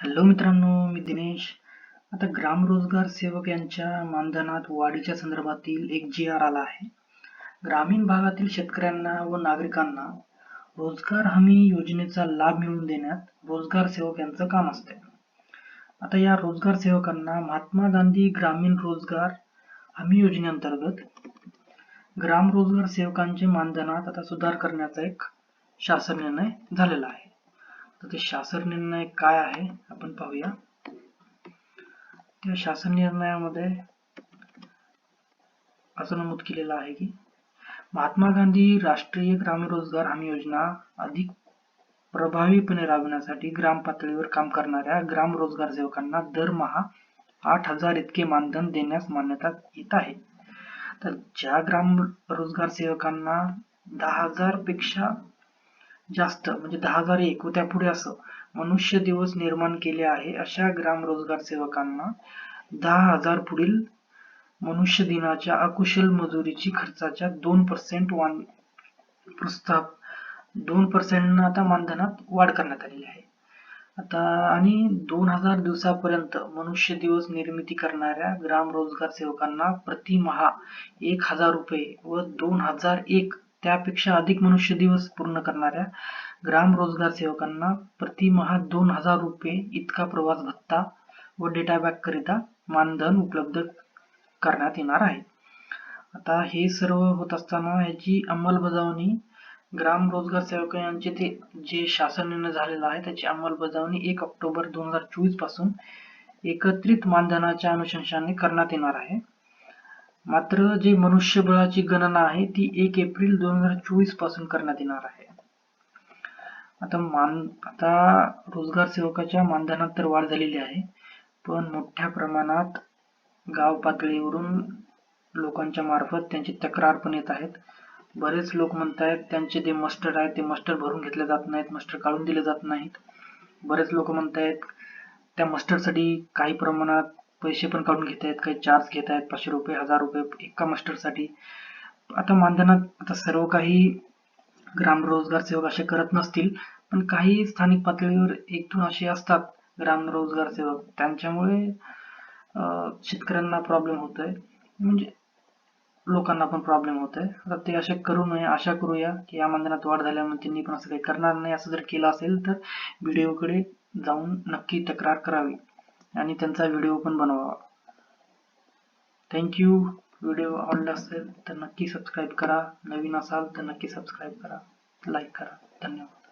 Hello मित्रांनो मी दिनेश. आता ग्राम रोजगार सेवक यांच्या मानधनात वाढीच्या संदर्भातील एक जी आर आला आहे. ग्रामीण भागातील शेतकऱ्यांना व नागरिकांना रोजगार हमी योजनेचा लाभ मिळवून देण्यात रोजगार सेवक यांचं काम असते. आता या रोजगार सेवकांना महात्मा गांधी ग्रामीण रोजगार हमी योजनेअंतर्गत ग्राम रोजगार सेवकांचे मानधनात आता सुधार करण्याचा एक शासन निर्णय झालेला आहे. तर ते शासन निर्णय काय आहे आपण पाहूया. त्या शासन निर्णयामध्ये असं नमूद केलेलं आहे की महात्मा गांधी राष्ट्रीय ग्रामीण रोजगार हमी योजना अधिक प्रभावीपणे राबविण्यासाठी ग्राम पातळीवर काम करणाऱ्या ग्राम रोजगार सेवकांना दरमहा आठ हजार इतके मानधन देण्यास मान्यता येत आहे. तर ज्या ग्राम रोजगार सेवकांना दहा हजारपेक्षा जास्त म्हणजे दहा हजार एक व त्यापुढे असं मनुष्य दिवस निर्माण केले आहे अशा ग्राम रोजगार सेवकांना दहा हजार पुढील मनुष्य दिनाच्या अकुशल मजुरीची खर्चाच्या दोन पर्सेंट वान प्रस्ताव दोन पर्सेंट आता मानधनात वाढ करण्यात आलेली आहे. आता आणि दोन हजार दिवसापर्यंत मनुष्य दिवस निर्मिती करणाऱ्या ग्राम रोजगार सेवकांना प्रतिमहा एक हजार रुपये व दोन हजार एक त्यापेक्षा अधिक मनुष्य दिवस पूर्ण करणाऱ्या ग्राम रोजगार सेवकांना प्रतिमहा दोन हजार रुपये इतका प्रवास भत्ता व डेटा बॅक करिता मानधन उपलब्ध करण्यात येणार आहे. आता हे सर्व होत असताना याची अंमलबजावणी ग्राम रोजगार सेवक यांचे ते जे शासन निर्णय झालेला आहे त्याची अंमलबजावणी एक ऑक्टोबर दोन हजार चोवीसपासून एकत्रित मानधनाच्या अनुशंसाने करण्यात येणार आहे. मात्र जे मनुष्यबळाची गणना आहे ती एक एप्रिल दोन हजार चोवीसपासून करण्यात येणार आहे. आता मान आता रोजगार सेवकाच्या मानधनात तर वाढ झालेली आहे पण मोठ्या प्रमाणात गाव पातळीवरून लोकांच्या मार्फत त्यांची तक्रार पण येत आहेत. बरेच लोक म्हणत आहेत त्यांचे जे मस्टर आहेत ते मस्टर भरून घेतले जात नाहीत मस्टर काढून दिले जात नाहीत. बरेच लोक म्हणत आहेत त्या मस्टरसाठी काही प्रमाणात पैसे पण काढून घेत आहेत काही चार्ज घेत आहेत पाचशे रुपये हजार रुपये एका मास्टरसाठी आता मानधनात आता सर्व काही ग्राम रोजगार सेवक असे करत नसतील पण काही स्थानिक पातळीवर एक दोन असे असतात ग्राम रोजगार सेवक. त्यांच्यामुळे शेतकऱ्यांना प्रॉब्लेम होत आहे म्हणजे लोकांना पण प्रॉब्लेम होत आहे आता ते असे करू नये आशा करूया की या मानधनात वाढ झाल्यामुळे त्यांनी पण असं काही करणार नाही. असं जर केलं असेल तर व्हिडिओकडे जाऊन नक्की तक्रार करावी. आणि त्यांचा व्हिडिओ पण बनवावा. थँक्यू व्हिडिओ आवडला असेल तर नक्की सबस्क्राईब करा. नवीन असाल तर नक्की सबस्क्राईब करा. लाईक करा. धन्यवाद.